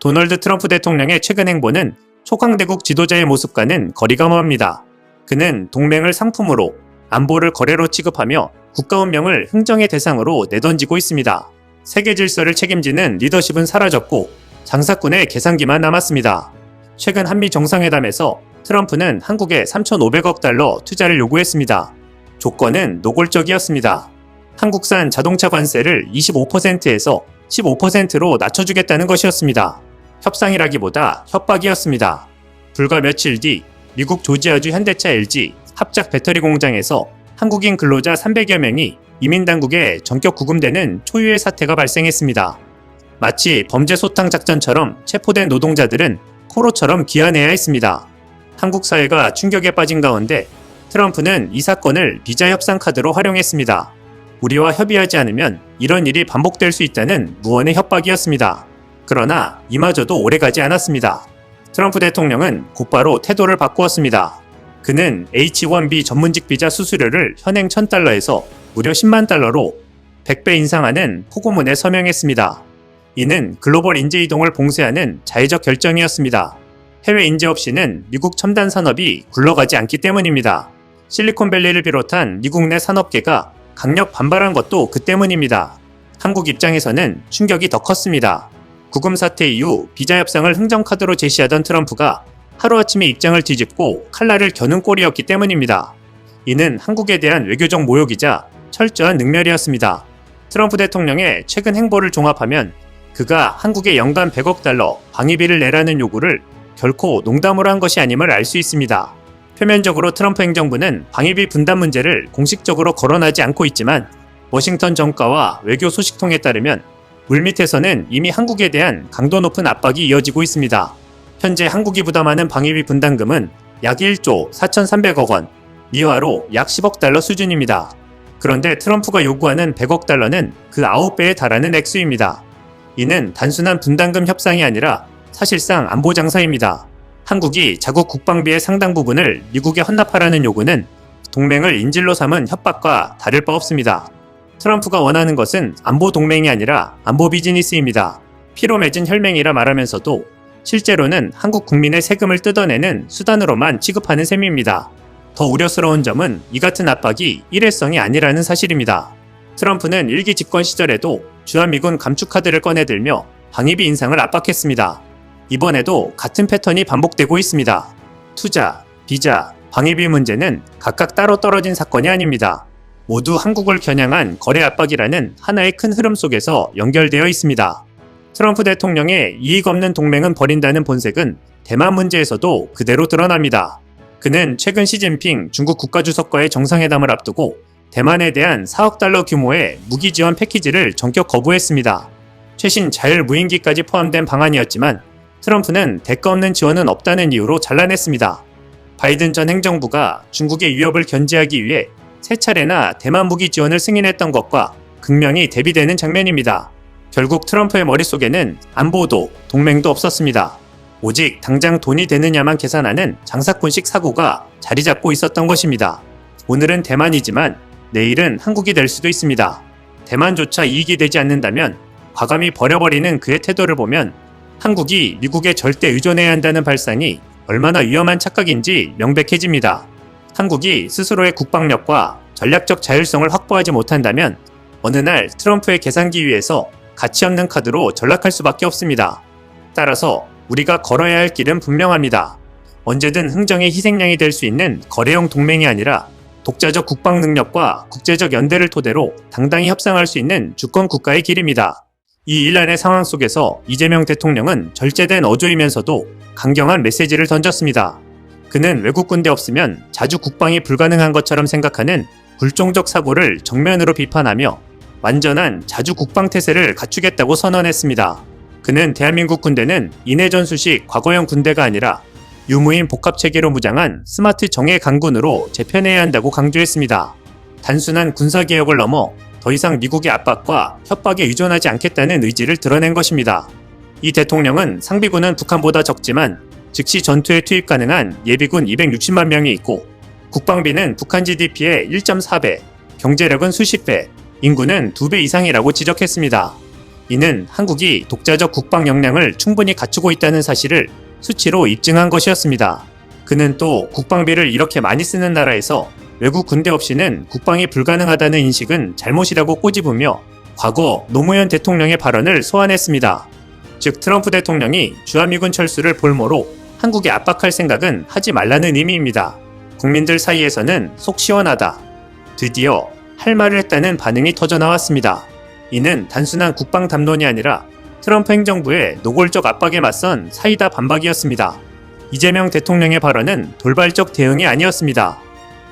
도널드 트럼프 대통령의 최근 행보는 초강대국 지도자의 모습과는 거리가 먼합니다. 그는 동맹을 상품으로 안보를 거래로 취급하며 국가 운명을 흥정의 대상으로 내던지고 있습니다. 세계 질서를 책임지는 리더십은 사라졌고 장사꾼의 계산기만 남았습니다. 최근 한미 정상회담에서 트럼프는 한국에 3,500억 달러 투자를 요구했습니다. 조건은 노골적이었습니다. 한국산 자동차 관세를 25%에서 15%로 낮춰주겠다는 것이었습니다. 협상이라기보다 협박이었습니다. 불과 며칠 뒤 미국 조지아주 현대차 LG 합작 배터리 공장에서 한국인 근로자 300여 명이 이민 당국에 전격 구금되는 초유의 사태가 발생했습니다. 마치 범죄 소탕 작전처럼 체포된 노동자들은 포로처럼 기한해야 했습니다. 한국 사회가 충격에 빠진 가운데 트럼프는 이 사건을 비자 협상 카드로 활용했습니다. 우리와 협의하지 않으면 이런 일이 반복될 수 있다는 무언의 협박이었습니다. 그러나 이마저도 오래가지 않았습니다. 트럼프 대통령은 곧바로 태도를 바꾸었습니다. 그는 H1B 전문직 비자 수수료를 현행 1000달러에서 무려 10만 달러로 100배 인상하는 포고문에 서명했습니다. 이는 글로벌 인재 이동을 봉쇄하는 자의적 결정이었습니다. 해외 인재 없이는 미국 첨단 산업이 굴러가지 않기 때문입니다. 실리콘밸리를 비롯한 미국 내 산업계가 강력 반발한 것도 그 때문입니다. 한국 입장에서는 충격이 더 컸습니다. 구금 사태 이후 비자 협상을 흥정카드로 제시하던 트럼프가 하루아침에 입장을 뒤집고 칼날을 겨눈 꼴이었기 때문입니다. 이는 한국에 대한 외교적 모욕이자 철저한 능멸이었습니다. 트럼프 대통령의 최근 행보를 종합하면 그가 한국에 연간 100억 달러 방위비를 내라는 요구를 결코 농담으로 한 것이 아님을 알 수 있습니다. 표면적으로 트럼프 행정부는 방위비 분담 문제를 공식적으로 거론하지 않고 있지만 워싱턴 정가와 외교 소식통에 따르면 물밑에서는 이미 한국에 대한 강도 높은 압박이 이어지고 있습니다. 현재 한국이 부담하는 방위비 분담금은 약 1조 4,300억 원, 미화로 약 10억 달러 수준입니다. 그런데 트럼프가 요구하는 100억 달러는 그 9배에 달하는 액수입니다. 이는 단순한 분담금 협상이 아니라 사실상 안보 장사입니다. 한국이 자국 국방비의 상당 부분을 미국에 헌납하라는 요구는 동맹을 인질로 삼은 협박과 다를 바 없습니다. 트럼프가 원하는 것은 안보 동맹이 아니라 안보 비즈니스입니다. 피로 맺은 혈맹이라 말하면서도 실제로는 한국 국민의 세금을 뜯어내는 수단으로만 취급하는 셈입니다. 더 우려스러운 점은 이 같은 압박이 일회성이 아니라는 사실입니다. 트럼프는 일기 집권 시절에도 주한미군 감축카드를 꺼내들며 방위비 인상을 압박했습니다. 이번에도 같은 패턴이 반복되고 있습니다. 투자, 비자, 방위비 문제는 각각 따로 떨어진 사건이 아닙니다. 모두 한국을 겨냥한 거래 압박이라는 하나의 큰 흐름 속에서 연결되어 있습니다. 트럼프 대통령의 이익 없는 동맹은 버린다는 본색은 대만 문제에서도 그대로 드러납니다. 그는 최근 시진핑 중국 국가주석과의 정상회담을 앞두고 대만에 대한 4억 달러 규모의 무기 지원 패키지를 전격 거부했습니다. 최신 자율 무인기까지 포함된 방안이었지만 트럼프는 대가 없는 지원은 없다는 이유로 잘라냈습니다. 바이든 전 행정부가 중국의 위협을 견제하기 위해 세 차례나 대만 무기 지원을 승인했던 것과 극명히 대비되는 장면입니다. 결국 트럼프의 머릿속에는 안보도 동맹도 없었습니다. 오직 당장 돈이 되느냐만 계산하는 장사꾼식 사고가 자리 잡고 있었던 것입니다. 오늘은 대만이지만 내일은 한국이 될 수도 있습니다. 대만조차 이익이 되지 않는다면 과감히 버려버리는 그의 태도를 보면 한국이 미국에 절대 의존해야 한다는 발상이 얼마나 위험한 착각인지 명백해집니다. 한국이 스스로의 국방력과 전략적 자율성을 확보하지 못한다면 어느 날 트럼프의 계산기 위에서 가치 없는 카드로 전락할 수밖에 없습니다. 따라서 우리가 걸어야 할 길은 분명합니다. 언제든 흥정의 희생양이 될 수 있는 거래형 동맹이 아니라 독자적 국방 능력과 국제적 연대를 토대로 당당히 협상할 수 있는 주권 국가의 길입니다. 이 일란의 상황 속에서 이재명 대통령은 절제된 어조이면서도 강경한 메시지를 던졌습니다. 그는 외국 군대 없으면 자주 국방이 불가능한 것처럼 생각하는 불종적 사고를 정면으로 비판하며 완전한 자주 국방 태세를 갖추겠다고 선언했습니다. 그는 대한민국 군대는 인해 전수식 과거형 군대가 아니라 유무인 복합 체계로 무장한 스마트 정예 강군으로 재편해야 한다고 강조했습니다. 단순한 군사 개혁을 넘어 더 이상 미국의 압박과 협박에 의존하지 않겠다는 의지를 드러낸 것입니다. 이 대통령은 상비군은 북한보다 적지만 즉시 전투에 투입 가능한 예비군 260만 명이 있고 국방비는 북한 GDP의 1.4배, 경제력은 수십 배, 인구는 2배 이상이라고 지적했습니다. 이는 한국이 독자적 국방 역량을 충분히 갖추고 있다는 사실을 수치로 입증한 것이었습니다. 그는 또 국방비를 이렇게 많이 쓰는 나라에서 외국 군대 없이는 국방이 불가능하다는 인식은 잘못이라고 꼬집으며 과거 노무현 대통령의 발언을 소환했습니다. 즉 트럼프 대통령이 주한미군 철수를 볼모로 한국에 압박할 생각은 하지 말라는 의미입니다. 국민들 사이에서는 속 시원하다. 드디어 할 말을 했다는 반응이 터져 나왔습니다. 이는 단순한 국방 담론이 아니라 트럼프 행정부의 노골적 압박에 맞선 사이다 반박이었습니다. 이재명 대통령의 발언은 돌발적 대응이 아니었습니다.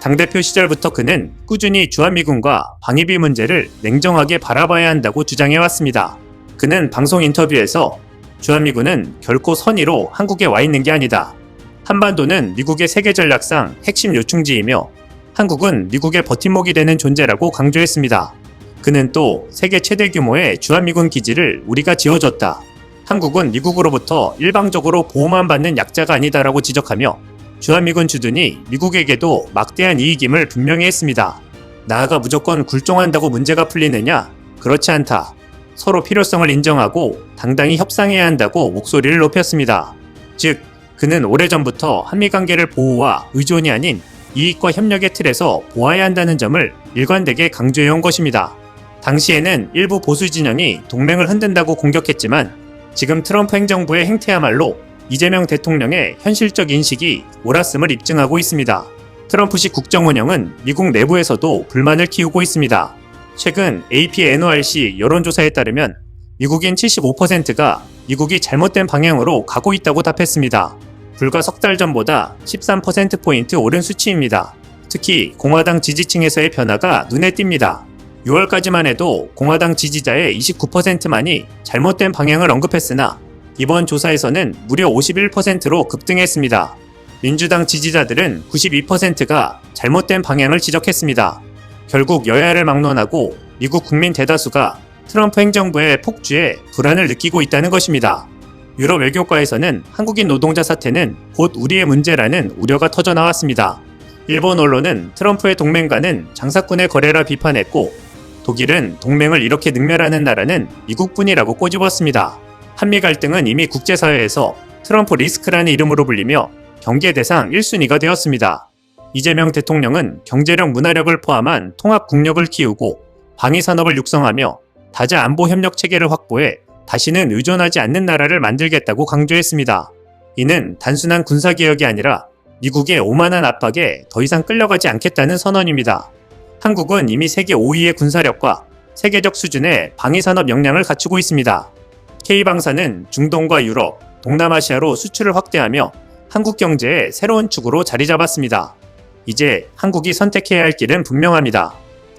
당대표 시절부터 그는 꾸준히 주한미군과 방위비 문제를 냉정하게 바라봐야 한다고 주장해왔습니다. 그는 방송 인터뷰에서 주한미군은 결코 선의로 한국에 와 있는 게 아니다. 한반도는 미국의 세계 전략상 핵심 요충지이며 한국은 미국의 버팀목이 되는 존재라고 강조했습니다. 그는 또 세계 최대 규모의 주한미군 기지를 우리가 지어줬다. 한국은 미국으로부터 일방적으로 보호만 받는 약자가 아니다라고 지적하며 주한미군 주둔이 미국에게도 막대한 이익임을 분명히 했습니다. 나아가 무조건 굴종한다고 문제가 풀리느냐? 그렇지 않다. 서로 필요성을 인정하고 당당히 협상해야 한다고 목소리를 높였습니다. 즉, 그는 오래전부터 한미 관계를 보호와 의존이 아닌 이익과 협력의 틀에서 보아야 한다는 점을 일관되게 강조해온 것입니다. 당시에는 일부 보수 진영이 동맹을 흔든다고 공격했지만 지금 트럼프 행정부의 행태야말로 이재명 대통령의 현실적 인식이 옳았음을 입증하고 있습니다. 트럼프식 국정 운영은 미국 내부에서도 불만을 키우고 있습니다. 최근 AP-NORC 여론조사에 따르면 미국인 75%가 미국이 잘못된 방향으로 가고 있다고 답했습니다. 불과 석 달 전보다 13%포인트 오른 수치입니다. 특히 공화당 지지층에서의 변화가 눈에 띕니다. 6월까지만 해도 공화당 지지자의 29%만이 잘못된 방향을 언급했으나 이번 조사에서는 무려 51%로 급등했습니다. 민주당 지지자들은 92%가 잘못된 방향을 지적했습니다. 결국 여야를 막론하고 미국 국민 대다수가 트럼프 행정부의 폭주에 불안을 느끼고 있다는 것입니다. 유럽 외교과에서는 한국인 노동자 사태는 곧 우리의 문제라는 우려가 터져 나왔습니다. 일본 언론은 트럼프의 동맹과는 장사꾼의 거래라 비판했고 독일은 동맹을 이렇게 능멸하는 나라는 미국뿐이라고 꼬집었습니다. 한미 갈등은 이미 국제사회에서 트럼프 리스크라는 이름으로 불리며 경계 대상 1순위가 되었습니다. 이재명 대통령은 경제력 문화력을 포함한 통합 국력을 키우고 방위 산업을 육성하며 다자 안보 협력 체계를 확보해 다시는 의존하지 않는 나라를 만들겠다고 강조했습니다. 이는 단순한 군사개혁이 아니라 미국의 오만한 압박에 더 이상 끌려가지 않겠다는 선언입니다. 한국은 이미 세계 5위의 군사력과 세계적 수준의 방위산업 역량을 갖추고 있습니다. K방사는 중동과 유럽, 동남아시아로 수출을 확대하며 한국 경제의 새로운 축으로 자리 잡았습니다. 이제 한국이 선택해야 할 길은 분명합니다.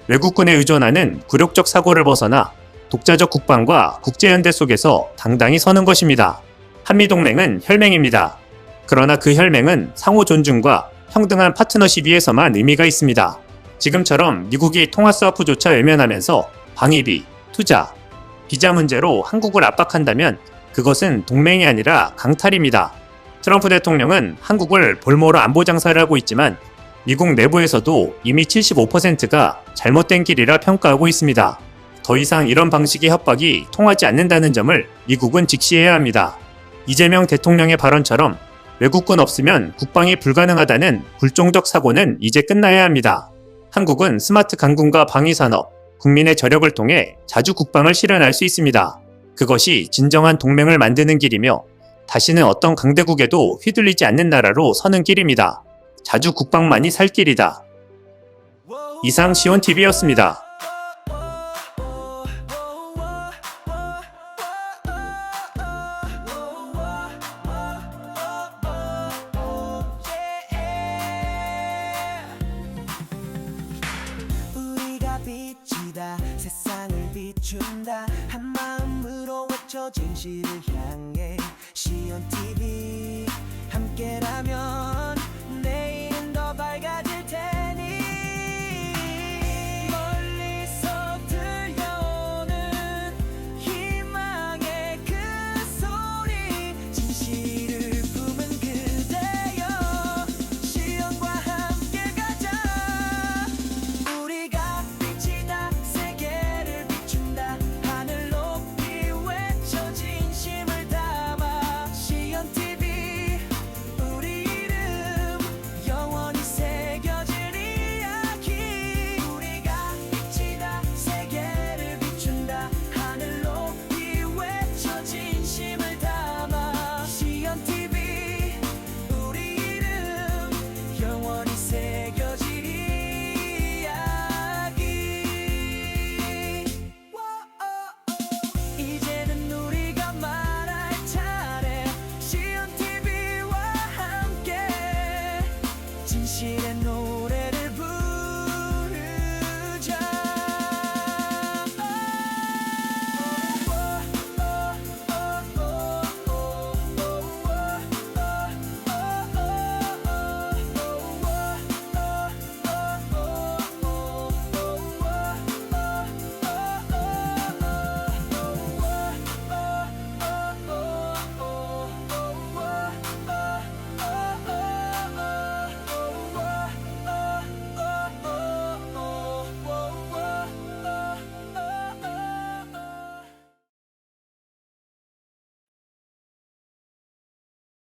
외국군에 의존하는 굴욕적 사고를 벗어나 독자적 국방과 국제연대 속에서 당당히 서는 것입니다. 한미동맹은 혈맹입니다. 그러나 그 혈맹은 상호 존중과 평등한 파트너십 위에서만 의미가 있습니다. 지금처럼 미국이 통화 스와프조차 외면하면서 방위비, 투자, 비자 문제로 한국을 압박한다면 그것은 동맹이 아니라 강탈입니다. 트럼프 대통령은 한국을 볼모로 안보 장사를 하고 있지만 미국 내부에서도 이미 75%가 잘못된 길이라 평가하고 있습니다. 더 이상 이런 방식의 협박이 통하지 않는다는 점을 미국은 직시해야 합니다. 이재명 대통령의 발언처럼 외국군 없으면 국방이 불가능하다는 굴종적 사고는 이제 끝나야 합니다. 한국은 스마트 강군과 방위산업, 국민의 저력을 통해 자주 국방을 실현할 수 있습니다. 그것이 진정한 동맹을 만드는 길이며 다시는 어떤 강대국에도 휘둘리지 않는 나라로 서는 길입니다. 자주 국방만이 살 길이다. 이상 시온TV였습니다.